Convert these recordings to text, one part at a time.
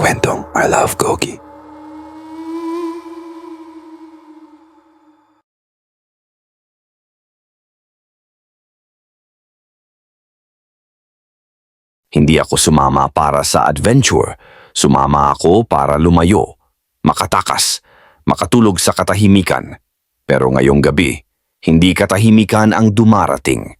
kwentong I Love Gogi. Hindi ako sumama para sa adventure. Sumama ako para lumayo, makatakas, makatulog sa katahimikan. Pero ngayong gabi, hindi katahimikan ang dumarating.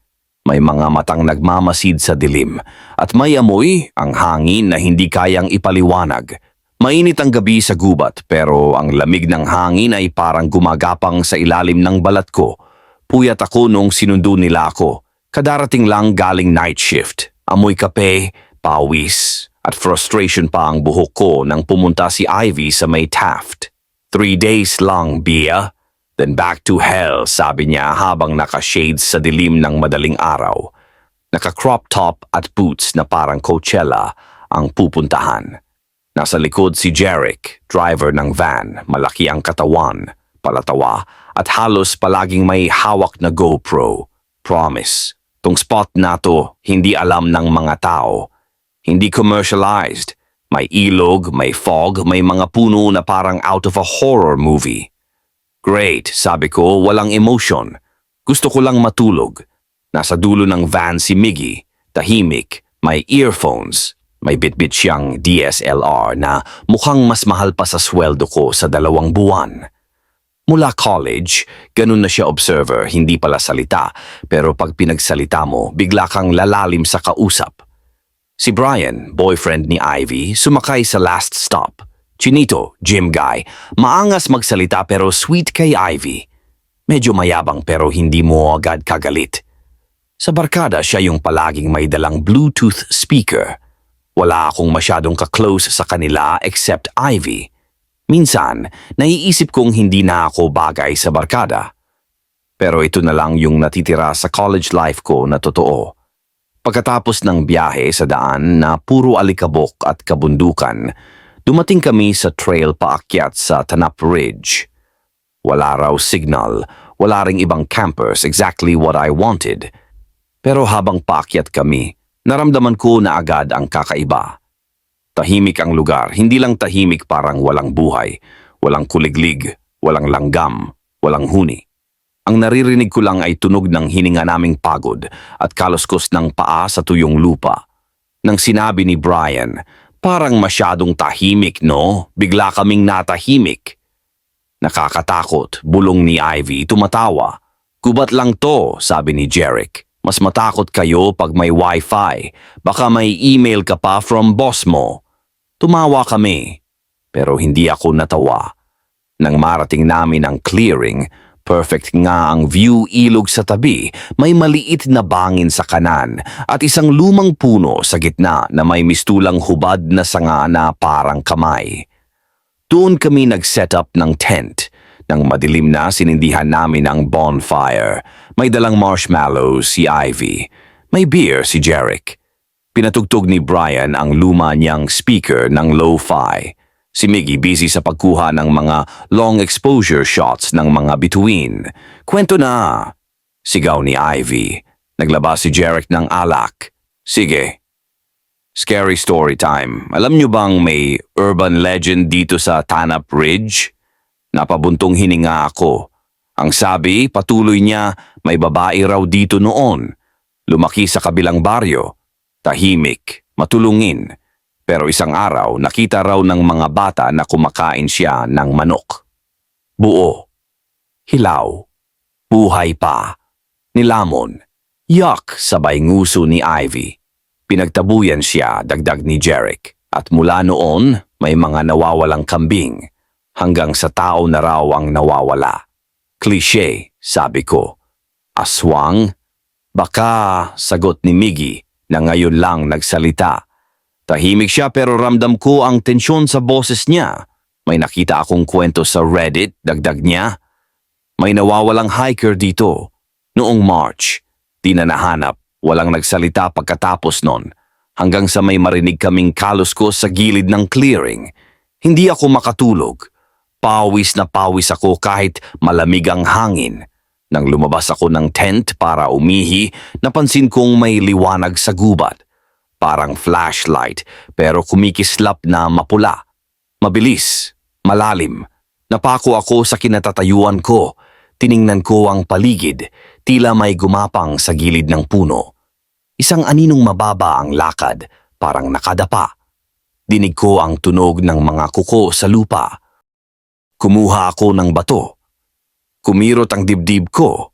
May mga matang nagmamasid sa dilim at may amoy ang hangin na hindi kayang ipaliwanag. Mainit ang gabi sa gubat pero ang lamig ng hangin ay parang gumagapang sa ilalim ng balat ko. Puyat ako nung sinundo nila ako. Kadarating lang galing night shift. Amoy kape, pawis, at frustration pa ang buhok ko nang pumunta si Ivy sa may Taft. Three days lang, Bia. Then back to hell, sabi niya habang naka-shades sa dilim ng madaling araw. Naka-crop top at boots na parang Coachella ang pupuntahan. Nasa likod si Jeric, driver ng van, malaki ang katawan, palatawa, at halos palaging may hawak na GoPro. Promise, tong spot na to, hindi alam ng mga tao. Hindi commercialized. May ilog, may fog, may mga puno na parang out of a horror movie. Great, sabi ko, walang emotion. Gusto ko lang matulog. Nasa dulo ng van si Miggy, tahimik, may earphones. May bitbit siyang DSLR na mukhang mas mahal pa sa sweldo ko sa dalawang buwan. Mula college, ganun na siya observer, hindi pala salita, pero pag pinagsalita mo, bigla kang lalalim sa kausap. Si Brian, boyfriend ni Ivy, sumakay sa last stop. Chinito, gym guy, maangas magsalita pero sweet kay Ivy. Medyo mayabang pero hindi mo agad kagalit. Sa barkada siya yung palaging may dalang Bluetooth speaker. Wala akong masyadong ka-close sa kanila except Ivy. Minsan, naiisip kong hindi na ako bagay sa barkada. Pero ito na lang yung natitira sa college life ko na totoo. Pagkatapos ng biyahe sa daan na puro alikabok at kabundukan, dumating kami sa trail paakyat sa Tanap Ridge. Wala raw signal, wala ring ibang campers exactly what I wanted. Pero habang paakyat kami, naramdaman ko na agad ang kakaiba. Tahimik ang lugar, hindi lang tahimik parang walang buhay, walang kuliglig, walang langgam, walang huni. Ang naririnig ko lang ay tunog ng hininga naming pagod at kaluskos ng paa sa tuyong lupa. Nang sinabi ni Brian, parang masyadong tahimik no, bigla kaming natahimik. Nakakatakot, bulong ni Ivy, tumatawa. Kubat lang to, sabi ni Jeric. Mas matakot kayo pag may wifi. Baka may email ka pa from boss mo. Tumawa kami. Pero hindi ako natawa. Nang marating namin ang clearing, perfect nga ang view ilog sa tabi, may maliit na bangin sa kanan at isang lumang puno sa gitna na may mistulang hubad na sanga na parang kamay. Doon kami nag-set up ng tent. Nang madilim na, sinindihan namin ang bonfire. May dalang marshmallows si Ivy. May beer si Jeric. Pinatugtog ni Brian ang luma niyang speaker ng lo-fi. Si Miggy busy sa pagkuha ng mga long exposure shots ng mga bituin. Kwento na! Sigaw ni Ivy. Naglabas si Jeric ng alak. Sige, Scary story time. Alam nyo bang may urban legend dito sa Tanap Ridge? Napabuntong hininga ako. Ang sabi, patuloy niya, may babae raw dito noon. Lumaki sa kabilang baryo. Tahimik, matulungin. Pero isang araw, nakita raw ng mga bata na kumakain siya ng manok. Buo. Hilaw. Buhay pa. Nilamon. Yuck, sabay nguso ni Ivy. Pinagtabuyan siya, dagdag ni Jeric. At mula noon, may mga nawawalang kambing. Hanggang sa tao na raw ang nawawala. Cliche, sabi ko. Aswang? Baka, sagot ni Miggy na ngayon lang nagsalita. Tahimik siya pero ramdam ko ang tensyon sa boses niya. May nakita akong kwento sa Reddit, dagdag niya. May nawawalang hiker dito. Noong March, di na nahanap Walang nagsalita pagkatapos nun, hanggang sa may marinig kaming kaluskos sa gilid ng clearing. Hindi ako makatulog. Pawis na pawis ako kahit malamig ang hangin. Nang lumabas ako ng tent para umihi, napansin kong may liwanag sa gubat. Parang flashlight pero kumikislap na mapula. Mabilis, malalim. Napako ako sa kinatatayuan ko. Tiningnan ko ang paligid, tila may gumapang sa gilid ng puno. Isang aninong mababa ang lakad, parang nakadapa. Dinig ko ang tunog ng mga kuko sa lupa. Kumuha ako ng bato. Kumirot ang dibdib ko.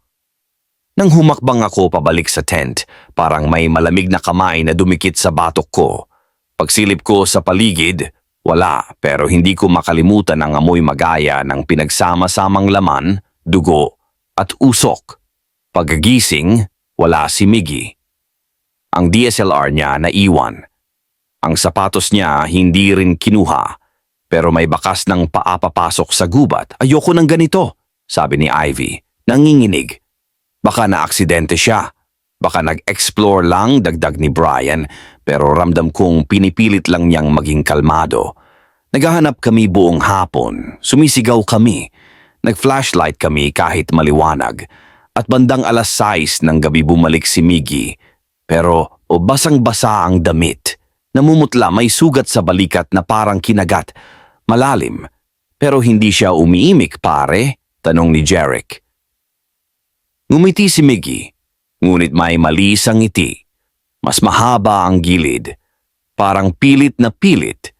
Nang humakbang ako pabalik sa tent, parang may malamig na kamay na dumikit sa batok ko. Pagsilip ko sa paligid, wala pero hindi ko makalimutan ang amoy magaya ng pinagsama-samang laman, dugo at usok. Pagkagising, wala si Miggy. Ang DSLR niya naiwan. Ang sapatos niya hindi rin kinuha. Pero may bakas ng paapapasok sa gubat. Ayoko ng ganito, sabi ni Ivy. Nanginginig. Baka na-aksidente siya. Baka nag-explore lang, dagdag ni Brian, pero ramdam kong pinipilit lang niyang maging kalmado. Naghahanap kami buong hapon, sumisigaw kami, nag-flashlight kami kahit maliwanag, at bandang alas 6 ng gabi bumalik si Miggy. Pero o basang-basa ang damit. Namumutla may sugat sa balikat na parang kinagat. Malalim. Pero hindi siya umiimik pare, tanong ni Jeric. Ngumiti si Miggy, ngunit may malis ang ngiti. Mas mahaba ang gilid, parang pilit na pilit.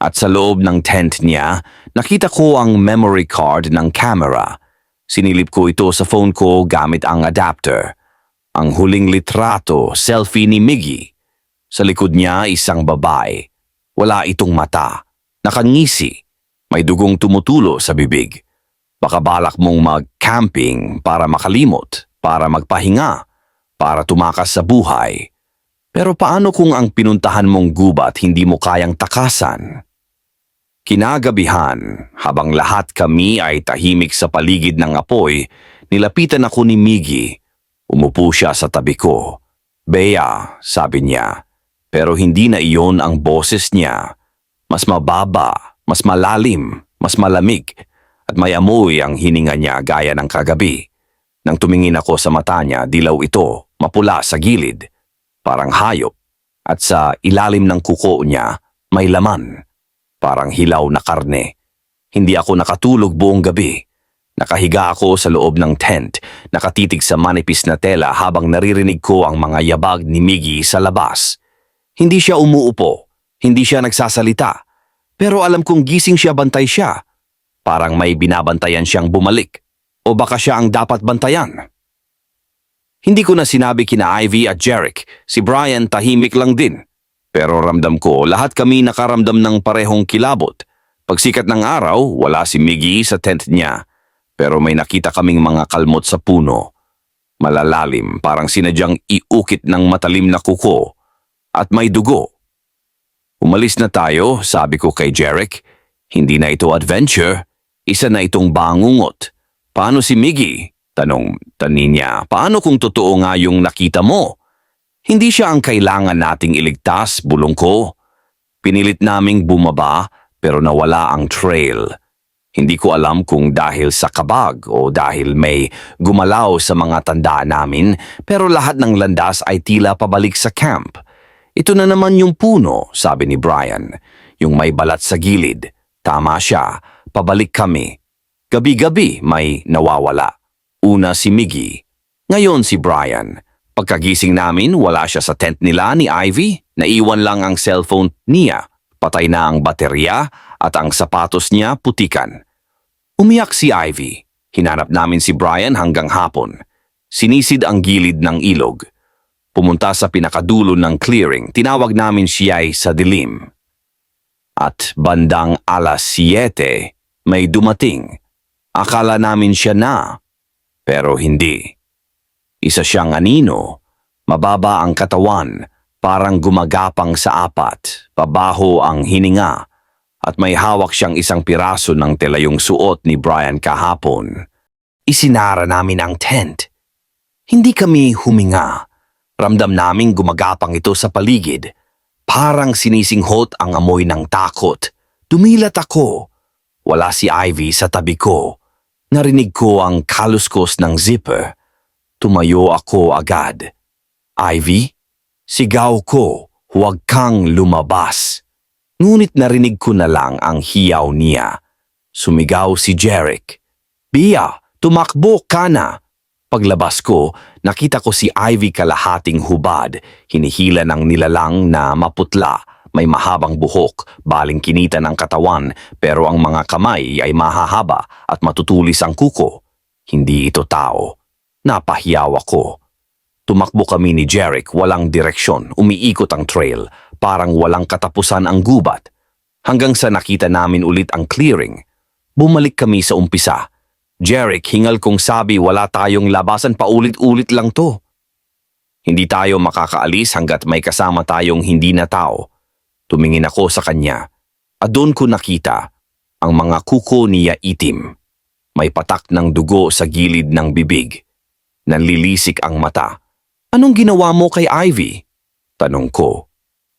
At sa loob ng tent niya, nakita ko ang memory card ng camera. Sinilip ko ito sa phone ko gamit ang adapter. Ang huling litrato, selfie ni Miggy. Sa likod niya, isang babae. Wala itong mata. Nakangisi. May dugong tumutulo sa bibig. Baka balak mong mag-camping para makalimot, para magpahinga, para tumakas sa buhay. Pero paano kung ang pinuntahan mong gubat hindi mo kayang takasan? Kinagabihan, habang lahat kami ay tahimik sa paligid ng apoy, nilapitan ako ni Miggy. Umupo siya sa tabi ko. Bea, sabi niya. Pero hindi na iyon ang boses niya. Mas mababa, mas malalim, mas malamig, at may amoy ang hininga niya gaya ng kagabi. Nang tumingin ako sa mata niya, dilaw ito, mapula sa gilid, parang hayop, at sa ilalim ng kuko niya, may laman, parang hilaw na karne. Hindi ako nakatulog buong gabi. Nakahiga ako sa loob ng tent, nakatitig sa manipis na tela habang naririnig ko ang mga yabag ni Miggy sa labas. Hindi siya umuupo, hindi siya nagsasalita, pero alam kong gising siya bantay siya. Parang may binabantayan siyang bumalik, o baka siya ang dapat bantayan. Hindi ko na sinabi kina Ivy at Jeric, si Brian tahimik lang din. Pero ramdam ko lahat kami nakaramdam ng parehong kilabot. Pagsikat ng araw, wala si Miggy sa tent niya. Pero may nakita kaming mga kalmot sa puno. Malalalim, parang sinadyang iukit ng matalim na kuko. At may dugo. Umalis na tayo, sabi ko kay Jeric. Hindi na ito adventure. Isa na itong bangungot. Paano si Miggy? Tanong tani niya, paano kung totoo nga yung nakita mo? Hindi siya ang kailangan nating iligtas, bulong ko. Pinilit naming bumaba pero nawala ang trail. Hindi ko alam kung dahil sa kabag o dahil may gumalaw sa mga tanda namin pero lahat ng landas ay tila pabalik sa camp. Ito na naman yung puno, sabi ni Brian. Yung may balat sa gilid. Tama siya, pabalik kami. Gabi-gabi may nawawala. Una si Miggy, ngayon si Brian. Pagkagising namin, wala siya sa tent nila ni Ivy. Naiwan lang ang cellphone niya. Patay na ang baterya at ang sapatos niya putikan. Umiyak si Ivy. Hinanap namin si Brian hanggang hapon. Sinisid ang gilid ng ilog. Pumunta sa pinakadulo ng clearing, tinawag namin siya ay sa dilim. At bandang alas 7, may dumating. Akala namin siya na, pero hindi. Isa siyang anino, mababa ang katawan, parang gumagapang sa apat, pabaho ang hininga, at may hawak siyang isang piraso ng telayong suot ni Brian kahapon. Isinara namin ang tent. Hindi kami huminga. Ramdam naming gumagapang ito sa paligid. Parang sinisinghot ang amoy ng takot. Dumilat ako. Wala si Ivy sa tabi ko. Narinig ko ang kaluskos ng zipper. Tumayo ako agad. Ivy? Sigaw ko. huwag kang lumabas. Ngunit narinig ko na lang ang hiyaw niya. Sumigaw si Jeric. Bia, tumakbo ka na! Paglabas ko, nakita ko si Ivy kalahating hubad, hinihila ng nilalang na maputla, may mahabang buhok, baling kinita ng katawan, pero ang mga kamay ay mahahaba at matutulis ang kuko. Hindi ito tao. Napahiyaw ako. Tumakbo kami ni Jeric, walang direksyon, umiikot ang trail, parang walang katapusan ang gubat. Hanggang sa nakita namin ulit ang clearing. Bumalik kami sa umpisa. Jeric, hingal kong sabi wala tayong labasan paulit-ulit lang to. Hindi tayo makakaalis hanggat may kasama tayong hindi na tao. Tumingin ako sa kanya at doon ko nakita ang mga kuko niya itim. May patak ng dugo sa gilid ng bibig. Nanlilisik ang mata. Anong ginawa mo kay Ivy? Tanong ko.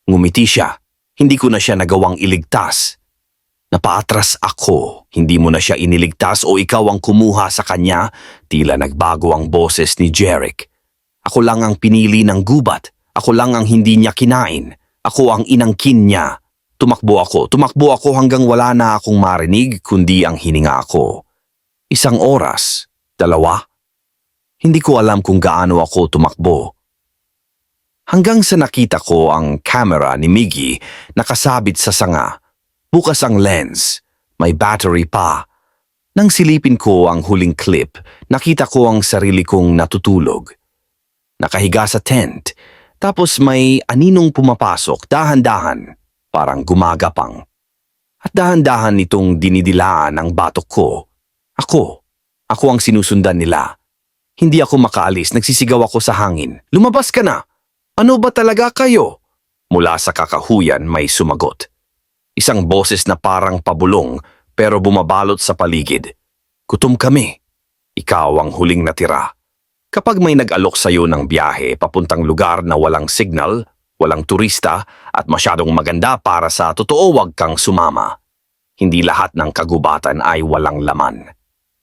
Ngumiti siya. Hindi ko na siya nagawang iligtas. Napaatras ako, hindi mo na siya iniligtas o ikaw ang kumuha sa kanya, tila nagbago ang boses ni Jeric. Ako lang ang pinili ng gubat, ako lang ang hindi niya kinain, ako ang inangkin niya. Tumakbo ako, tumakbo ako hanggang wala na akong marinig kundi ang hininga ako. Isang oras, dalawa. Hindi ko alam kung gaano ako tumakbo. Hanggang sa nakita ko ang camera ni Miggy nakasabit sa sanga. Bukas ang lens. May battery pa. Nang silipin ko ang huling clip, nakita ko ang sarili kong natutulog. Nakahiga sa tent, tapos may aninong pumapasok dahan-dahan, parang gumagapang. At dahan-dahan nitong dinidilaan ang batok ko. Ako, ako ang sinusundan nila. Hindi ako makaalis, nagsisigaw ako sa hangin. Lumabas ka na! Ano ba talaga kayo? Mula sa kakahuyan may sumagot. Isang boses na parang pabulong pero bumabalot sa paligid. Gutom kami. Ikaw ang huling natira. Kapag may nag-alok sa'yo ng biyahe papuntang lugar na walang signal, walang turista at masyadong maganda para sa totoo wag kang sumama. Hindi lahat ng kagubatan ay walang laman.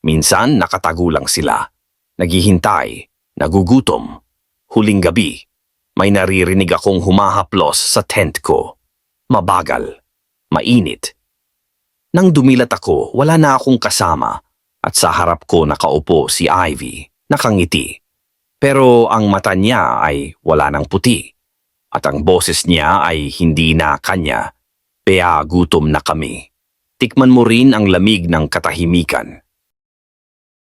Minsan nakatago lang sila. Naghihintay, nagugutom. Huling gabi, may naririnig akong humahaplos sa tent ko. Mabagal mainit. Nang dumilat ako, wala na akong kasama at sa harap ko nakaupo si Ivy, nakangiti. Pero ang mata niya ay wala ng puti at ang boses niya ay hindi na kanya. Kaya gutom na kami. Tikman mo rin ang lamig ng katahimikan.